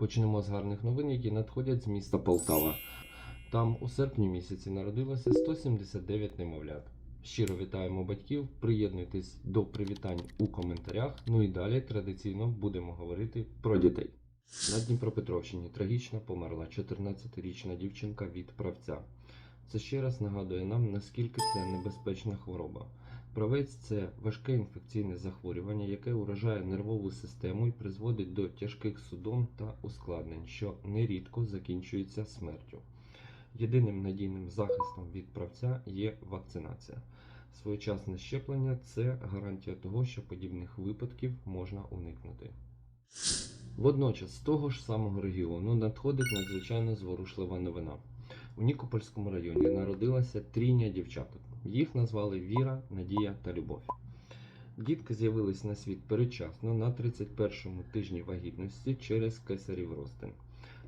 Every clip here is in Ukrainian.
Почнемо з гарних новин, які надходять з міста Полтава. Там у серпні місяці народилося 179 немовлят. Щиро вітаємо батьків, приєднуйтесь до привітань у коментарях. Ну і далі традиційно будемо говорити про дітей. На Дніпропетровщині трагічно померла 14-річна дівчинка від правця. Це ще раз нагадує нам, наскільки це небезпечна хвороба. Правець це важке інфекційне захворювання, яке уражає нервову систему і призводить до тяжких судом та ускладнень, що нерідко закінчується смертю. Єдиним надійним захистом від правця є вакцинація. Своєчасне щеплення це гарантія того, що подібних випадків можна уникнути. Водночас, з того ж самого регіону надходить надзвичайно зворушлива новина. У Нікопольському районі народилася трійня дівчаток. Їх назвали Віра, Надія та Любов. Дітки з'явились на світ передчасно на 31-му тижні вагітності через кесарів розтин.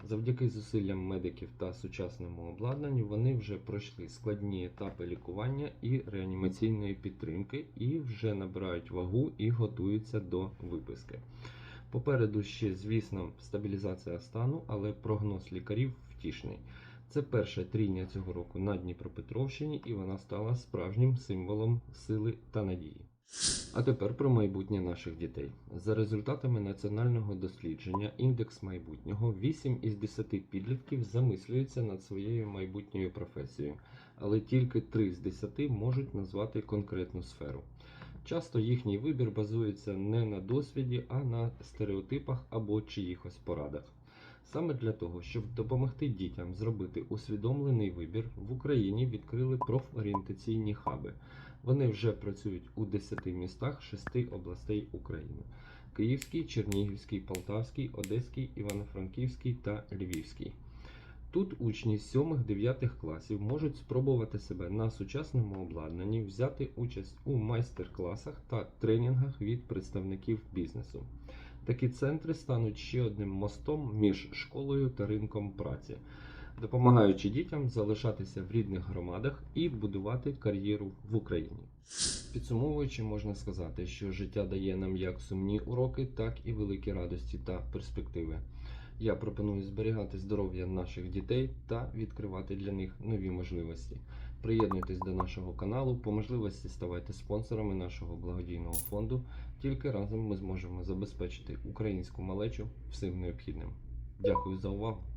Завдяки зусиллям медиків та сучасному обладнанню вони вже пройшли складні етапи лікування і реанімаційної підтримки і вже набирають вагу і готуються до виписки. Попереду ще, звісно, стабілізація стану, але прогноз лікарів втішний. Це перша трійня цього року на Дніпропетровщині, і вона стала справжнім символом сили та надії. А тепер про майбутнє наших дітей. За результатами національного дослідження індекс майбутнього 8 із 10 підлітків замислюються над своєю майбутньою професією, але тільки 3 з 10 можуть назвати конкретну сферу. Часто їхній вибір базується не на досвіді, а на стереотипах або чиїхось порадах. Саме для того, щоб допомогти дітям зробити усвідомлений вибір, в Україні відкрили профорієнтаційні хаби. Вони вже працюють у 10 містах 6 областей України: Київський, Чернігівський, Полтавський, Одеський, Івано-Франківський та Львівський. Тут учні з 7-9 класів можуть спробувати себе на сучасному обладнанні, взяти участь у майстер-класах та тренінгах від представників бізнесу. Такі центри стануть ще одним мостом між школою та ринком праці, допомагаючи дітям залишатися в рідних громадах і будувати кар'єру в Україні. Підсумовуючи, можна сказати, що життя дає нам як сумні уроки, так і великі радості та перспективи. Я пропоную зберігати здоров'я наших дітей та відкривати для них нові можливості. Приєднуйтесь до нашого каналу, по можливості ставайте спонсорами нашого благодійного фонду. Тільки разом ми зможемо забезпечити українську малечу всім необхідним. Дякую за увагу!